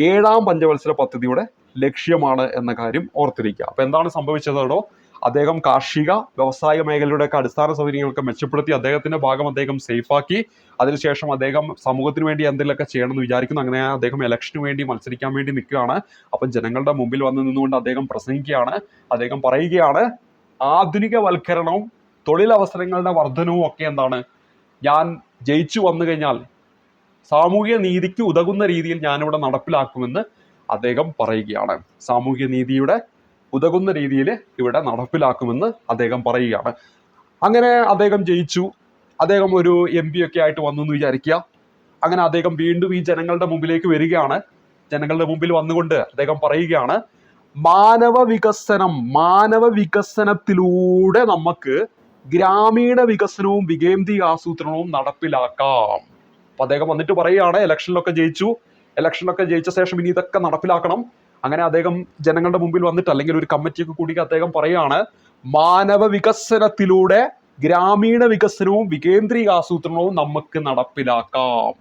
ഏഴാം പഞ്ചവത്സര പദ്ധതിയുടെ ലക്ഷ്യമാണ് എന്ന കാര്യം ഓർത്തിരിക്കുക. അപ്പൊ എന്താണ് സംഭവിച്ചതോ അദ്ദേഹം കാർഷിക വ്യവസായ മേഖലയുടെയൊക്കെ അടിസ്ഥാന സൗകര്യങ്ങളൊക്കെ മെച്ചപ്പെടുത്തി അദ്ദേഹത്തിന്റെ ഭാഗം അദ്ദേഹം സേഫാക്കി അതിനുശേഷം അദ്ദേഹം സമൂഹത്തിന് വേണ്ടി എന്തെങ്കിലുമൊക്കെ ചെയ്യണമെന്ന് വിചാരിക്കുന്നു. അങ്ങനെ അദ്ദേഹം ഇലക്ഷന് വേണ്ടി മത്സരിക്കാൻ വേണ്ടി നിൽക്കുകയാണ്. അപ്പം ജനങ്ങളുടെ മുമ്പിൽ വന്ന് നിന്നുകൊണ്ട് അദ്ദേഹം പ്രസംഗിക്കുകയാണ്. അദ്ദേഹം പറയുകയാണ് ആധുനികവൽക്കരണവും തൊഴിലവസരങ്ങളുടെ വർധനവും ഒക്കെ എന്താണ്? ഞാൻ ജയിച്ചു വന്നു കഴിഞ്ഞാൽ സാമൂഹ്യ നീതിക്ക് ഉതകുന്ന രീതിയിൽ ഞാനിവിടെ നടപ്പിലാക്കുമെന്ന് അദ്ദേഹം പറയുകയാണ്. സാമൂഹ്യ നീതിയുടെ ഉതകുന്ന രീതിയിൽ ഇവിടെ നടപ്പിലാക്കുമെന്ന് അദ്ദേഹം പറയുകയാണ്. അങ്ങനെ അദ്ദേഹം ജയിച്ചു. അദ്ദേഹം ഒരു എം പി ഒക്കെ ആയിട്ട് വന്നു എന്ന് വിചാരിക്കുക. അങ്ങനെ അദ്ദേഹം വീണ്ടും ഈ ജനങ്ങളുടെ മുമ്പിലേക്ക് വരികയാണ്. ജനങ്ങളുടെ മുമ്പിൽ വന്നുകൊണ്ട് അദ്ദേഹം പറയുകയാണ് മാനവ വികസനം മാനവ വികസനത്തിലൂടെ നമുക്ക് ഗ്രാമീണ വികസനവും വികേന്ദ്രീയ ആസൂത്രണവും നടപ്പിലാക്കാം. അപ്പൊ അദ്ദേഹം വന്നിട്ട് പറയുകയാണ് ഇലക്ഷനിലൊക്കെ ജയിച്ചു. ഇലക്ഷനിലൊക്കെ ജയിച്ച ശേഷം ഇനി ഇതൊക്കെ നടപ്പിലാക്കണം. അങ്ങനെ അദ്ദേഹം ജനങ്ങളുടെ മുമ്പിൽ വന്നിട്ട് അല്ലെങ്കിൽ ഒരു കമ്മിറ്റിയൊക്കെ കൂടി അദ്ദേഹം പറയുകയാണ് മാനവ വികസനത്തിലൂടെ ഗ്രാമീണ വികസനവും വികേന്ദ്രീയ ആസൂത്രണവും നമുക്ക് നടപ്പിലാക്കാം.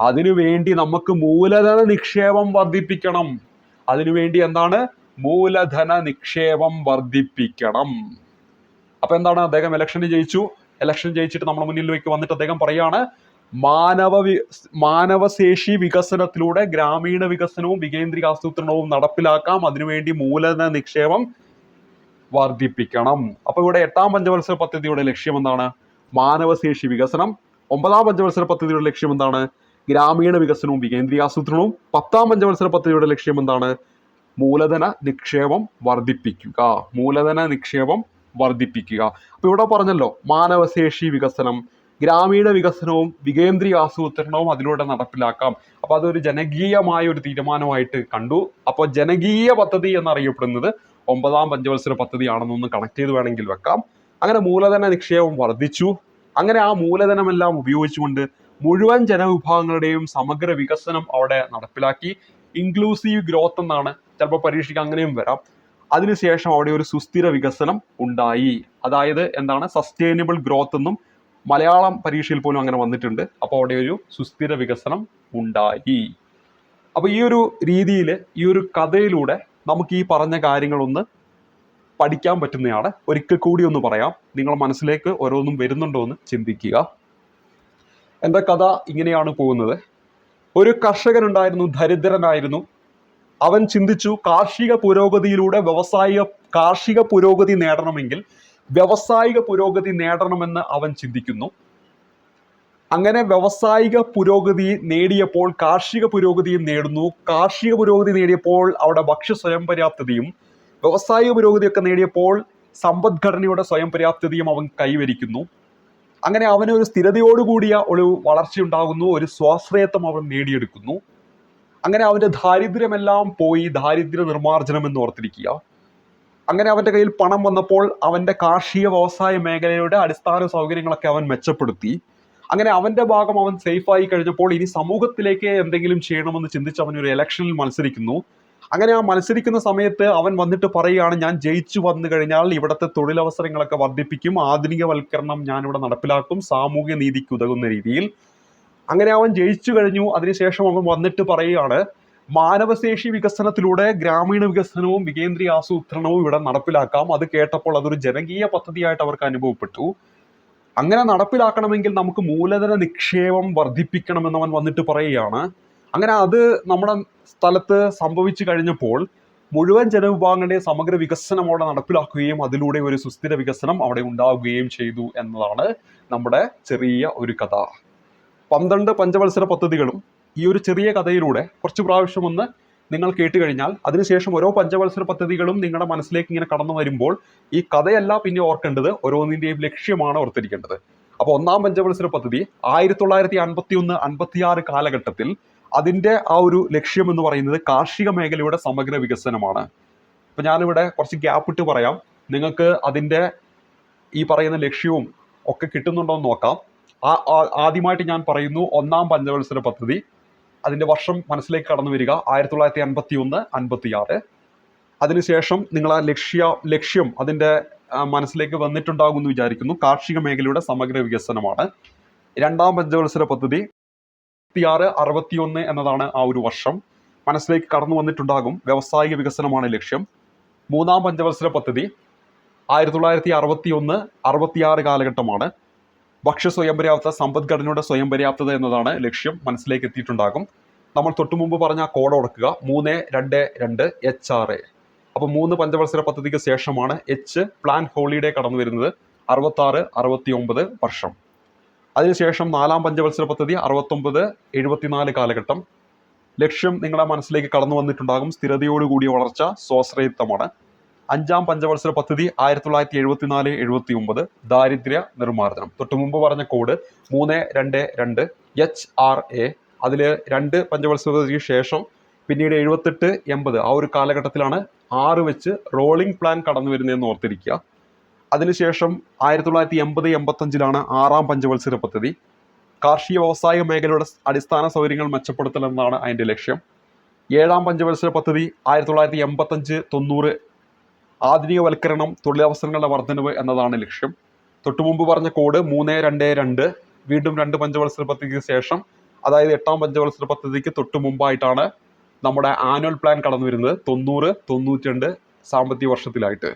അതിനുവേണ്ടി നമുക്ക് മൂലധന നിക്ഷേപം വർദ്ധിപ്പിക്കണം. അതിനുവേണ്ടി എന്താണ്? മൂലധന നിക്ഷേപം വർദ്ധിപ്പിക്കണം. അപ്പൊ എന്താണ്? അദ്ദേഹം ഇലക്ഷന് ജയിച്ചു. ഇലക്ഷൻ ജയിച്ചിട്ട് നമ്മുടെ മുന്നിലേക്ക് വന്നിട്ട് അദ്ദേഹം പറയാണ് മാനവ വി മാനവശേഷി വികസനത്തിലൂടെ ഗ്രാമീണ വികസനവും വികേന്ദ്രീക ആസൂത്രണവും നടപ്പിലാക്കാം. അതിനുവേണ്ടി മൂലധന നിക്ഷേപം വർദ്ധിപ്പിക്കണം. അപ്പൊ ഇവിടെ എട്ടാം പഞ്ചവത്സര പദ്ധതിയുടെ ലക്ഷ്യം എന്താണ്? മാനവശേഷി വികസനം. ഒമ്പതാം പഞ്ചവത്സര പദ്ധതിയുടെ ലക്ഷ്യം എന്താണ്? ഗ്രാമീണ വികസനവും വികേന്ദ്രീയ ആസൂത്രണവും പത്താം പഞ്ചവത്സര പദ്ധതിയുടെ ലക്ഷ്യം എന്താണ്? മൂലധന നിക്ഷേപം വർദ്ധിപ്പിക്കുക. മൂലധന നിക്ഷേപം വർദ്ധിപ്പിക്കുക. അപ്പൊ ഇവിടെ പറഞ്ഞല്ലോ മാനവശേഷി വികസനം. ഗ്രാമീണ വികസനവും വികേന്ദ്രീയ ആസൂത്രണവും അതിലൂടെ നടപ്പിലാക്കാം. അപ്പൊ അതൊരു ജനകീയമായ ഒരു തീരുമാനമായിട്ട് കണ്ടു. അപ്പോൾ ജനകീയ പദ്ധതി എന്നറിയപ്പെടുന്നത് ഒമ്പതാം പഞ്ചവത്സര പദ്ധതിയാണെന്നൊന്ന് കണക്ട് ചെയ്ത് വേണമെങ്കിൽ വെക്കാം. അങ്ങനെ മൂലധന നിക്ഷേപം വർദ്ധിച്ചു. അങ്ങനെ ആ മൂലധനമെല്ലാം ഉപയോഗിച്ചുകൊണ്ട് മുഴുവൻ ജനവിഭാഗങ്ങളുടെയും സമഗ്ര വികസനം അവിടെ നടപ്പിലാക്കി. ഇൻക്ലൂസീവ് ഗ്രോത്ത് എന്നാണ്. ചിലപ്പോൾ പരീക്ഷയ്ക്ക് അങ്ങനെയും വരാം. അതിനുശേഷം അവിടെ ഒരു സുസ്ഥിര വികസനം ഉണ്ടായി. അതായത് എന്താണ്? സസ്റ്റൈനബിൾ ഗ്രോത്ത് എന്നും മലയാളം പരീക്ഷയിൽ പോലും അങ്ങനെ വന്നിട്ടുണ്ട്. അപ്പോൾ അവിടെ ഒരു സുസ്ഥിര വികസനം ഉണ്ടായി. അപ്പോൾ ഈ ഒരു രീതിയിൽ ഈ ഒരു കഥയിലൂടെ നമുക്ക് ഈ പറഞ്ഞ കാര്യങ്ങളൊന്ന് പഠിക്കാൻ പറ്റുന്നതാണ്. ഒരിക്കൽ കൂടി ഒന്ന് പറയാം. നിങ്ങൾ മനസ്സിലേക്ക് ഓരോന്നും വരുന്നുണ്ടോ എന്ന് ചിന്തിക്കുക. എന്റെ കഥ ഇങ്ങനെയാണ് പോകുന്നത്. ഒരു കർഷകനുണ്ടായിരുന്നു ദരിദ്രനായിരുന്നു. അവൻ ചിന്തിച്ചു കാർഷിക പുരോഗതിയിലൂടെ വ്യവസായിക കാർഷിക പുരോഗതി നേടണമെങ്കിൽ വ്യവസായിക പുരോഗതി നേടണമെന്ന് അവൻ ചിന്തിക്കുന്നു. അങ്ങനെ വ്യവസായിക പുരോഗതി നേടിയപ്പോൾ കാർഷിക പുരോഗതിയും നേടുന്നു. കാർഷിക പുരോഗതി നേടിയപ്പോൾ അവിടെ ഭക്ഷ്യ സ്വയം പര്യാപ്തതയും വ്യവസായിക പുരോഗതിയൊക്കെ നേടിയപ്പോൾ സമ്പദ്ഘടനയുടെ സ്വയം പര്യാപ്തതയും അവൻ കൈവരിക്കുന്നു. അങ്ങനെ അവന് ഒരു സ്ഥിരതയോടുകൂടിയ ഒരു വളർച്ചയുണ്ടാകുന്നു ഒരു സ്വാശ്രയത്വം അവൻ നേടിയെടുക്കുന്നു. അങ്ങനെ അവന്റെ ദാരിദ്ര്യമെല്ലാം പോയി ദാരിദ്ര്യ നിർമ്മാർജനം എന്ന് ഓർത്തിരിക്കുക. അങ്ങനെ അവന്റെ കയ്യിൽ പണം വന്നപ്പോൾ അവന്റെ കാർഷിക വ്യവസായ മേഖലയുടെ അടിസ്ഥാന സൗകര്യങ്ങളൊക്കെ അവൻ മെച്ചപ്പെടുത്തി. അങ്ങനെ അവന്റെ ഭാഗം അവൻ സേഫായി കഴിഞ്ഞപ്പോൾ ഇനി സമൂഹത്തിലേക്ക് എന്തെങ്കിലും ചെയ്യണമെന്ന് ചിന്തിച്ച് അവൻ ഒരു ഇലക്ഷനിൽ മത്സരിക്കുന്നു. അങ്ങനെ ആ മത്സരിക്കുന്ന സമയത്ത് അവൻ വന്നിട്ട് പറയുകയാണ് ഞാൻ ജയിച്ചു വന്നു കഴിഞ്ഞാൽ ഇവിടുത്തെ തൊഴിലവസരങ്ങളൊക്കെ വർദ്ധിപ്പിക്കും. ആധുനികവൽക്കരണം ഞാൻ ഇവിടെ നടപ്പിലാക്കും. സാമൂഹ്യ നീതിക്ക് ഉതകുന്ന രീതിയിൽ. അങ്ങനെ അവൻ ജയിച്ചു കഴിഞ്ഞു. അതിനുശേഷം അവൻ വന്നിട്ട് പറയുകയാണ് മാനവശേഷി വികസനത്തിലൂടെ ഗ്രാമീണ വികസനവും വികേന്ദ്രീയ ആസൂത്രണവും ഇവിടെ നടപ്പിലാക്കാം. അത് കേട്ടപ്പോൾ അതൊരു ജനകീയ പദ്ധതിയായിട്ട് അവർക്ക് അനുഭവപ്പെട്ടു. അങ്ങനെ നടപ്പിലാക്കണമെങ്കിൽ നമുക്ക് മൂലധന നിക്ഷേപം വർദ്ധിപ്പിക്കണമെന്ന് അവൻ വന്നിട്ട് പറയുകയാണ്. അങ്ങനെ അത് നമ്മുടെ സ്ഥലത്ത് സംഭവിച്ചു കഴിഞ്ഞപ്പോൾ മുഴുവൻ ജനവിഭാഗങ്ങളുടെയും സമഗ്ര വികസനം അവിടെ നടപ്പിലാക്കുകയും അതിലൂടെ ഒരു സുസ്ഥിര വികസനം അവിടെ ഉണ്ടാവുകയും ചെയ്തു എന്നതാണ് നമ്മുടെ ചെറിയ ഒരു കഥ. പന്ത്രണ്ട് പഞ്ചവത്സര പദ്ധതികളും ഈ ഒരു ചെറിയ കഥയിലൂടെ കുറച്ച് പ്രാവശ്യം ഒന്ന് നിങ്ങൾ കേട്ട് കഴിഞ്ഞാൽ അതിനുശേഷം ഓരോ പഞ്ചവത്സര പദ്ധതികളും നിങ്ങളുടെ മനസ്സിലേക്ക് ഇങ്ങനെ കടന്നു വരുമ്പോൾ ഈ കഥയല്ല പിന്നെ ഓർക്കേണ്ടത് ഓരോന്നിന്റെയും ലക്ഷ്യമാണ് ഓർത്തിരിക്കേണ്ടത്. അപ്പോൾ ഒന്നാം പഞ്ചവത്സര പദ്ധതി ആയിരത്തി തൊള്ളായിരത്തി അൻപത്തി ഒന്ന് അൻപത്തിയാറ് കാലഘട്ടത്തിൽ അതിന്റെ ആ ഒരു ലക്ഷ്യം എന്ന് പറയുന്നത് കാർഷിക മേഖലയുടെ സമഗ്ര വികസനമാണ്. ഇപ്പം ഞാനിവിടെ കുറച്ച് ഗ്യാപ്പ് ഇട്ട് പറയാം. നിങ്ങൾക്ക് അതിന്റെ ഈ പറയുന്ന ലക്ഷ്യവും ഒക്കെ കിട്ടുന്നുണ്ടോ എന്ന് നോക്കാം ആദ്യമായിട്ട് ഞാൻ പറയുന്നു ഒന്നാം പഞ്ചവത്സര പദ്ധതി അതിന്റെ വർഷം മനസ്സിലേക്ക് കടന്നു വരിക. ആയിരത്തി തൊള്ളായിരത്തി അൻപത്തി ഒന്ന് അൻപത്തി ആറ് അതിനുശേഷം നിങ്ങൾ ആ ലക്ഷ്യ ലക്ഷ്യം അതിന്റെ മനസ്സിലേക്ക് മനസ്സിലേക്ക് വന്നിട്ടുണ്ടാകുമെന്ന് വിചാരിക്കുന്നു. കാർഷിക മേഖലയുടെ സമഗ്ര വികസനമാണ്. രണ്ടാം പഞ്ചവത്സര പദ്ധതി അറുപത്തിയാറ് അറുപത്തിയൊന്ന് എന്നതാണ് ആ ഒരു വർഷം. മനസ്സിലേക്ക് കടന്നു വന്നിട്ടുണ്ടാകും. വ്യവസായിക വികസനമാണ് ലക്ഷ്യം. മൂന്നാം പഞ്ചവത്സര പദ്ധതി ആയിരത്തി തൊള്ളായിരത്തി അറുപത്തി ഒന്ന് അറുപത്തിയാറ് കാലഘട്ടമാണ്. ഭക്ഷ്യ സ്വയം പര്യാപ്ത സമ്പദ്ഘടനയുടെ സ്വയം പര്യാപ്തത എന്നതാണ് ലക്ഷ്യം മനസ്സിലേക്ക് എത്തിയിട്ടുണ്ടാകും. നമ്മൾ തൊട്ടു മുമ്പ് പറഞ്ഞ കോഡ് ഓർക്കുക. മൂന്ന് രണ്ട് രണ്ട് എച്ച് ആർ എ. അപ്പോൾ മൂന്ന് പഞ്ചവത്സര പദ്ധതിക്ക് ശേഷമാണ് എച്ച് പ്ലാൻ ഹോളിഡേ കടന്നു വരുന്നത്. അറുപത്തി ആറ് അറുപത്തി ഒമ്പത് വർഷം. അതിനുശേഷം നാലാം പഞ്ചവത്സര പദ്ധതി അറുപത്തൊമ്പത് എഴുപത്തിനാല് കാലഘട്ടം. ലക്ഷ്യം നിങ്ങളുടെ മനസ്സിലേക്ക് കടന്നു വന്നിട്ടുണ്ടാകും. സ്ഥിരതയോടുകൂടിയ വളർച്ച സ്വാശ്രയത്വമാണ്. അഞ്ചാം പഞ്ചവത്സര പദ്ധതി ആയിരത്തി തൊള്ളായിരത്തി എഴുപത്തി നാല് എഴുപത്തി ഒമ്പത് ദാരിദ്ര്യ നിർമ്മാർജനം. തൊട്ടു മുമ്പ് പറഞ്ഞ കോഡ് മൂന്ന് രണ്ട് രണ്ട് എച്ച് ആർ എ അതിൽ രണ്ട് പഞ്ചവത്സര പദ്ധതിക്ക് ശേഷം പിന്നീട് എഴുപത്തെട്ട് എൺപത് ആ ഒരു കാലഘട്ടത്തിലാണ് ആറ് വെച്ച് റോളിംഗ് പ്ലാൻ കടന്നു വരുന്നതെന്ന് ഓർത്തിരിക്കുക. അതിനുശേഷം ആയിരത്തി തൊള്ളായിരത്തി എൺപത് എൺപത്തഞ്ചിലാണ് ആറാം പഞ്ചവത്സര പദ്ധതി. കാർഷിക വ്യവസായ മേഖലയുടെ അടിസ്ഥാന സൗകര്യങ്ങൾ മെച്ചപ്പെടുത്തൽ എന്നാണ് അതിന്റെ ലക്ഷ്യം. ഏഴാം പഞ്ചവത്സര പദ്ധതി ആയിരത്തി തൊള്ളായിരത്തി എൺപത്തഞ്ച് തൊണ്ണൂറ് ആധുനികവൽക്കരണം തൊഴിലവസരങ്ങളുടെ വർധനവ് എന്നതാണ് ലക്ഷ്യം. തൊട്ടുമുമ്പ് പറഞ്ഞ കോഡ് മൂന്ന് രണ്ട് രണ്ട് വീണ്ടും രണ്ട് പഞ്ചവത്സര പദ്ധതിക്ക് ശേഷം അതായത് എട്ടാം പഞ്ചവത്സര പദ്ധതിക്ക് തൊട്ടു മുമ്പായിട്ടാണ് നമ്മുടെ ആനുവൽ പ്ലാൻ കടന്നു വരുന്നത് തൊണ്ണൂറ് തൊണ്ണൂറ്റി രണ്ട് സാമ്പത്തിക വർഷത്തിലായിട്ട്.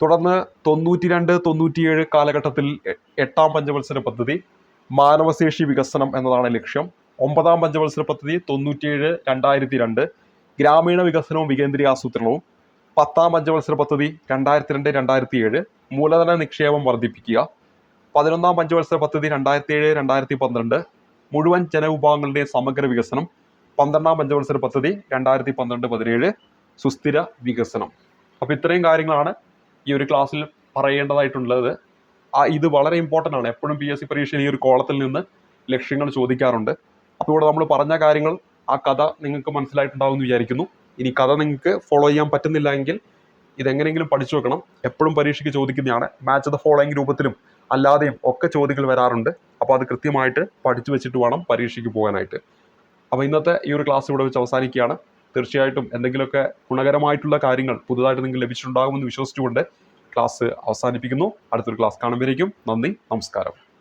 തുടർന്ന് തൊണ്ണൂറ്റി രണ്ട് തൊണ്ണൂറ്റിയേഴ് കാലഘട്ടത്തിൽ എട്ടാം പഞ്ചവത്സര പദ്ധതി മാനവശേഷി വികസനം എന്നതാണ് ലക്ഷ്യം. ഒമ്പതാം പഞ്ചവത്സര പദ്ധതി തൊണ്ണൂറ്റിയേഴ് രണ്ടായിരത്തി രണ്ട് ഗ്രാമീണ വികസനവും വികേന്ദ്രീയ ആസൂത്രണവും. പത്താം പഞ്ചവത്സര പദ്ധതി രണ്ടായിരത്തി രണ്ട് രണ്ടായിരത്തി ഏഴ് മൂലധന നിക്ഷേപം വർദ്ധിപ്പിക്കുക. പതിനൊന്നാം പഞ്ചവത്സര പദ്ധതി രണ്ടായിരത്തി ഏഴ് രണ്ടായിരത്തി പന്ത്രണ്ട് മുഴുവൻ ജനവിഭാഗങ്ങളുടെയും സമഗ്ര വികസനം. പന്ത്രണ്ടാം പഞ്ചവത്സര പദ്ധതി രണ്ടായിരത്തി പന്ത്രണ്ട് പതിനേഴ് സുസ്ഥിര വികസനം. അപ്പോൾ ഇത്രയും കാര്യങ്ങളാണ് ഈ ഒരു ക്ലാസ്സിൽ പറയേണ്ടതായിട്ടുള്ളത്. ഇത് വളരെ ഇമ്പോർട്ടന്റ് ആണ്. എപ്പോഴും പി എസ് സി പരീക്ഷയിൽ ഈ ഒരു കോളത്തിൽ നിന്ന് ലക്ഷ്യങ്ങൾ ചോദിക്കാറുണ്ട്. അപ്പോൾ ഇവിടെ നമ്മൾ പറഞ്ഞ കാര്യങ്ങൾ ആ കഥ നിങ്ങൾക്ക് മനസ്സിലായിട്ടുണ്ടാവും എന്ന് വിചാരിക്കുന്നു. ഇനി കഥ നിങ്ങൾക്ക് ഫോളോ ചെയ്യാൻ പറ്റുന്നില്ല എങ്കിൽ ഇതെങ്ങനെയെങ്കിലും പഠിച്ചു വെക്കണം. എപ്പോഴും പരീക്ഷയ്ക്ക് ചോദിക്കുന്നതാണ്. മാച്ച് ദ ഫോളോയിങ് രൂപത്തിലും അല്ലാതെയും ഒക്കെ ചോദ്യങ്ങൾ വരാറുണ്ട്. അപ്പോൾ അത് കൃത്യമായിട്ട് പഠിച്ചു വെച്ചിട്ട് വേണം പരീക്ഷയ്ക്ക് പോകാനായിട്ട്. അപ്പോൾ ഇന്നത്തെ ഈ ഒരു ക്ലാസ് ഇവിടെ വെച്ച് അവസാനിക്കുകയാണ്. തീർച്ചയായിട്ടും എന്തെങ്കിലുമൊക്കെ ഗുണകരമായിട്ടുള്ള കാര്യങ്ങൾ പുതുതായിട്ട് നിങ്ങൾക്ക് ലഭിച്ചിട്ടുണ്ടാകുമെന്ന് വിശ്വസിച്ചുകൊണ്ട് ക്ലാസ് അവസാനിപ്പിക്കുന്നു. അടുത്തൊരു ക്ലാസ് കാണുമ്പോഴേക്കും നന്ദി നമസ്കാരം.